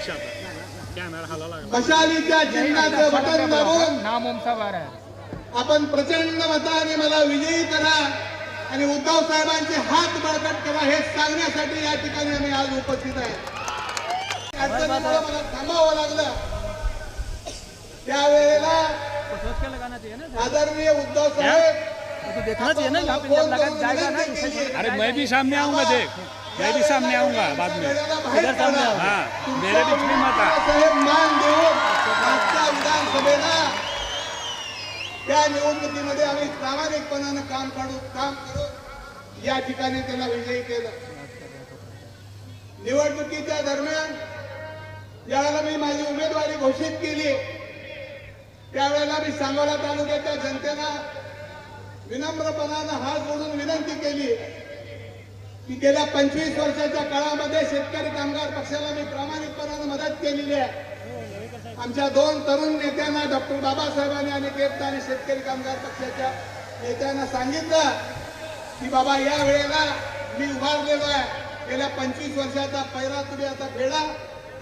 अध्यक्ष आता कॅमेरा हाला लागला मशालीच्या चिन्हाचं बटन दाबून नाम ओमचा बार आहे आपण प्रचंड मताने मला विजयी करा आणि उद्धव साहेबांचे हात बळकट करा हे सांगण्यासाठी या ठिकाणी आम्ही आज उपस्थित आहे. अडचणीमुळे मला थांबावं लागलं. त्यावेळेला आदरणीय उद्धव साहेब तो देखना चाहिए ना यहाँ लगा जाएगा ना. अरे मैं भी सामने आऊंगा देख. मैं भी सामने आऊंगा बाद में। इधर सामने. हाँ मेरे बीच में मत आ। साहेब मान देऊन आजच्या विधानसभेला त्या निवडणुकीमध्ये आम्ही प्रामाणिकपणानं काम काढू काम करू या ठिकाणी त्यांना विजयी केलं. निवडणुकीच्या दरम्यान ज्यावेळेला मी माझी उमेदवारी घोषित केली त्यावेळेला मी सांगोला तालुक्याच्या जनतेला विनम्रपणानं हात जोडून विनंती केली. की गेल्या पंचवीस वर्षाच्या काळामध्ये शेतकरी कामगार पक्षाला मी प्रामाणिकपणानं मदत केलेली आहे. आमच्या दोन तरुण नेत्यांना डॉक्टर बाबासाहेबांनी आणि केप्त आणि शेतकरी कामगार पक्षाच्या नेत्यांना सांगितलं की बाबा या वेळेला मी उभारलेलो आहे. गेल्या पंचवीस वर्षाचा पहिला तुम्ही आता फेडा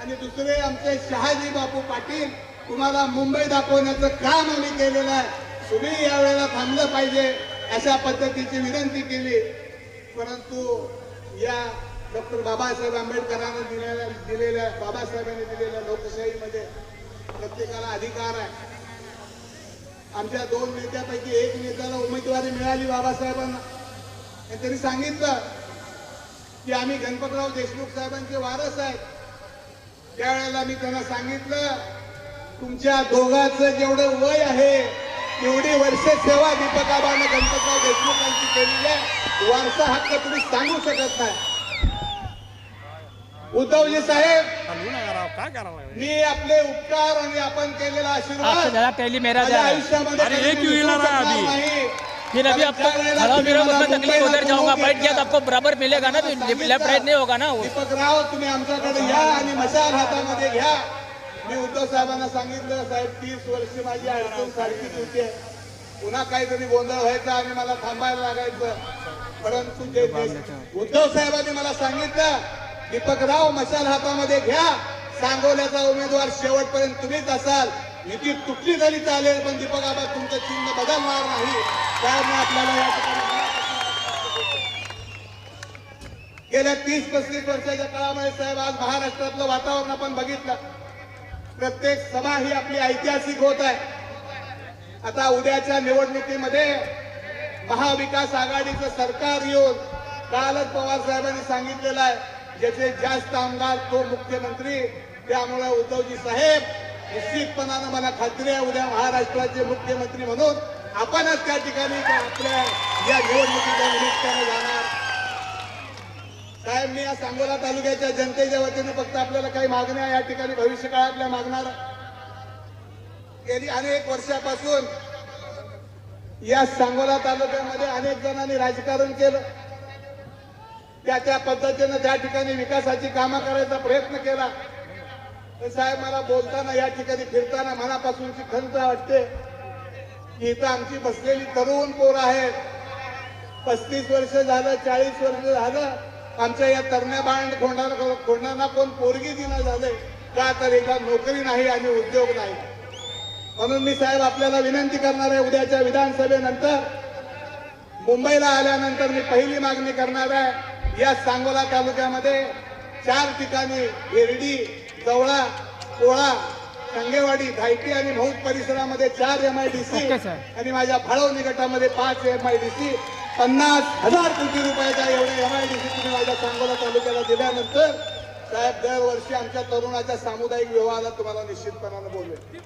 आणि दुसरे आमचे शहाजी बापू पाटील तुम्हाला मुंबई दाखवण्याचं काम आम्ही केलेलं आहे. तुम्ही या वेळेला थांबलं पाहिजे अशा पद्धतीची विनंती केली. परंतु या डॉक्टर बाबासाहेब आंबेडकरांना दिलेल्या दिलेल्या बाबासाहेबांनी दिलेल्या लोकशाहीमध्ये प्रत्येकाला अधिकार आहे. आमच्या दोन नेत्यापैकी एक नेत्याला उमेदवारी मिळाली बाबासाहेबांना. आणि त्यांनी सांगितलं की आम्ही गणपतराव देशमुख साहेबांचे वारस आहेत. त्यावेळेला मी त्यांना सांगितलं तुमच्या दोघांचं जेवढं वय आहे तेवढी वर्ष सेवा दीपकाबानं गणपतराव देशमुखांची केलेली आहे. वारसा हक्क तुम्ही सांगू शकत नाही. उद्धवजी साहेब राव मी आपले उपकार आणि आपण केलेला आशीर्वाद ज्यादा पहली मेरा आयुष्यामध्ये ही. फिर अभी आपको खड़ा तुम्ही मेरा उसमें तकलीफ उधर जाऊंगा बैठ गया तो. आपको बराबर मिलेगा ना? लेफ्ट राइट नहीं होगा ना? वो दीपकराव तुम्ही आमच्याकडे या आणि मशाल हातामध्ये घ्या. मी उद्धव साहेबांना सांगितलं साहेब तीस वर्ष माझी अडचण सारखीच होती. पुन्हा काहीतरी गोंधळ व्हायचा आणि मला थांबायला लागायचं. परंतु जे उद्धव साहेबांनी मला सांगितलं दीपकराव मशाल हातामध्ये घ्या. सांगोल्याचा उमेदवार शेवटपर्यंत तुम्हीच असाल. युती तुटली तरी चालेल पण दीपक आबा तुमचं चिन्ह बदलणार नाही. त्यामुळे आपल्याला या ठिकाणी गेल्या तीस पस्तीस वर्षाच्या काळामध्ये साहेब आज महाराष्ट्रातलं वातावरण आपण बघितलं. प्रत्येक सभा ही आपली ऐतिहासिक होत आहे. आता उद्याच्या निवडणुकीमध्ये महाविकास आघाडीचं सरकार येऊन कालच पवार साहेबांनी सांगितलेलं आहे ज्याचे जास्त आमदार तो मुख्यमंत्री. त्यामुळे उद्धवजी साहेब निश्चितपणानं मला खात्री आहे उद्या महाराष्ट्राचे मुख्यमंत्री म्हणून आपणच त्या ठिकाणी आपल्या या निवडणुकीच्या निमित्ताने जाणार साहेब मी या सांगोला तालुक्याच्या जनतेच्या वतीने फक्त आपल्याला काही मागण्या या ठिकाणी भविष्य काळातल्या मागणार. गेली अनेक वर्षापासून या सांगोला तालुक्यामध्ये अनेक जणांनी राजकारण केलं. त्या त्या पद्धतीनं त्या ठिकाणी विकासाची कामं करायचा प्रयत्न केला तर साहेब मला बोलताना या ठिकाणी फिरताना मनापासूनची खंत वाटते की इथं आमची बसलेली तरुण पोर आहेत. पस्तीस वर्ष झालं चाळीस वर्ष झालं आमच्या या तरण्या बांड खोंडाला खोंडांना कोण पोरगी दिना झाले का तर एका नोकरी नाही आणि उद्योग नाही म्हणून मी साहेब आपल्याला विनंती करणार आहे उद्याच्या विधानसभेनंतर मुंबईला आल्यानंतर मी पहिली मागणी करणार आहे या सांगोला तालुक्यामध्ये चार ठिकाणी एरडी जवळा कोळा संगेवाडी धायटी आणि मौत परिसरामध्ये चार एम आय डी सी. आणि माझ्या फाळवणी गटामध्ये पाच एम आय डी सी पन्नास हजार कोटी रुपयाच्या एवढे एम आय डी सी तुम्ही माझ्या सांगोला तालुक्याला दिल्यानंतर साहेब दरवर्षी आमच्या तरुणाच्या सामुदायिक विवाहाला तुम्हाला निश्चितपणानं बोलवेल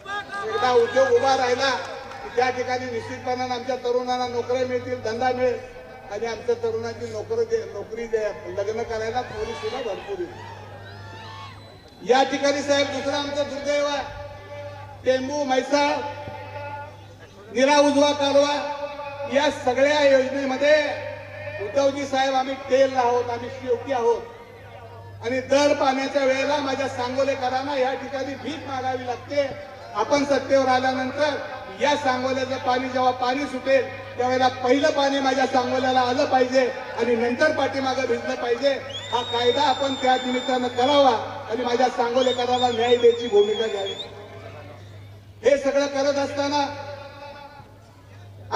एकदा उद्योग उभा राहिला की त्या ठिकाणी निश्चितपणानं आमच्या तरुणांना नोकऱ्या मिळतील धंदा मिळेल. आणि आमच्या तरुणांची नोकरी दे नोकरी दे लग्न करायला पोलीस सुद्धा भरपूर येईल या ठिकाणी साहेब दुसरा आमचं दुर्दैव आहे. टेंबू म्हैसाळ निरा उजवा कालवा या सगळ्या योजनेमध्ये उद्धवजी साहेब आम्ही तेल आहोत आम्ही शेवटी आहोत. आणि दर पाण्याच्या वेळेला माझ्या सांगोलेकरांना या ठिकाणी भीक मागावी लागते. आपण सत्तेवर आल्यानंतर या सांगोल्याचं पाणी जेव्हा पाणी सुटेल त्यावेळेला पहिलं पाणी माझ्या सांगोल्याला आलं पाहिजे आणि नंतर पाठीमागं भिजलं पाहिजे. हा कायदा आपण त्या निमित्तानं करावा आणि माझ्या सांगोलेकराला न्याय द्यायची भूमिका घ्यावी. हे सगळं करत असताना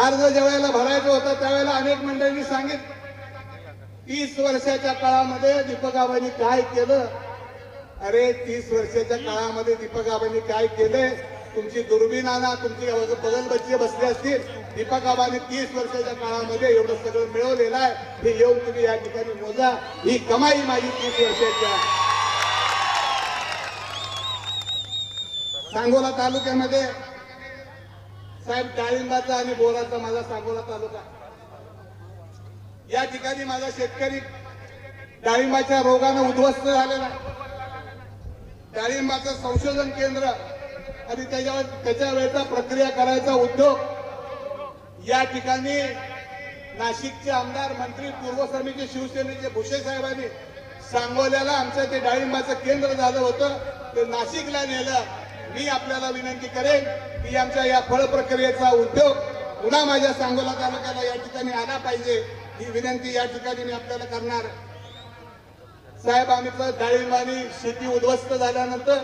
अर्ज ज्यावेळेला भरायचं होतं त्यावेळेला अनेक मंडळींनी सांगितलं तीस वर्षाच्या काळामध्ये दीपकाबाईंनी काय केलं? अरे तीस वर्षाच्या काळामध्ये दीपकाबाईंनी काय केलंय? तुमची दुर्बीण आणा तुमची बगल बच्चे बसले असतील. दीपक तीस वर्षाच्या काळामध्ये एवढं सगळं मिळवलेलं आहे. हे येऊन तुम्ही या ठिकाणी मोजा. ही कमाई माझी तीस वर्षाची सांगोला तालुक्यामध्ये साहेब डाळिंबाचा आणि बोराचा माझा सांगोला तालुका. या ठिकाणी माझा शेतकरी डाळिंबाच्या रोगानं उद्ध्वस्त झालेला डाळिंबाचं संशोधन केंद्र आणि त्याच्यावर त्याच्या वेळेचा प्रक्रिया करायचा उद्योग या ठिकाणी नाशिकचे आमदार मंत्री पूर्व समिती शिवसेनेचे भुसे साहेबांनी सांगोल्याला आमचं ते डाळिंबाचं केंद्र झालं होतं. ते नाशिकला नेलं. मी आपल्याला विनंती करेन की आमच्या या फळ प्रक्रियेचा उद्योग पुन्हा माझ्या सांगोला तालुक्याला या ठिकाणी आला पाहिजे ही विनंती या ठिकाणी मी आपल्याला करणार. साहेब आमचं डाळिंबानी शेती उद्ध्वस्त झाल्यानंतर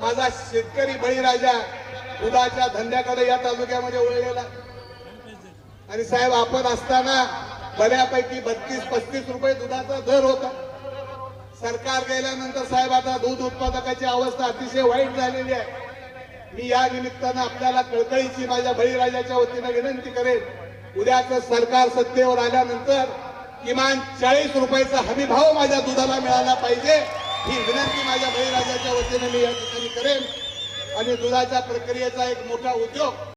माझा शेतकरी बळीराजा दुधाच्या धंद्याकडे या तालुक्यामध्ये वळलेला. आणि साहेब आपण असताना बऱ्यापैकी बत्तीस पस्तीस रुपये दुधाचा दर होता. सरकार गेल्यानंतर साहेब आता दूध उत्पादकाची अवस्था अतिशय वाईट झालेली आहे. मी या निमित्तानं आपल्याला कळकळीची माझ्या बळीराजाच्या वतीनं विनंती करेन. उद्याच सरकार सत्तेवर आल्यानंतर किमान चाळीस रुपयाचा हमी भाव माझ्या दुधाला मिळाला पाहिजे ही विनंती माझ्या बळीराजाच्या वतीनं मी या ठिकाणी करेन. आणि दुधाच्या प्रक्रियेचा एक मोठा उद्योग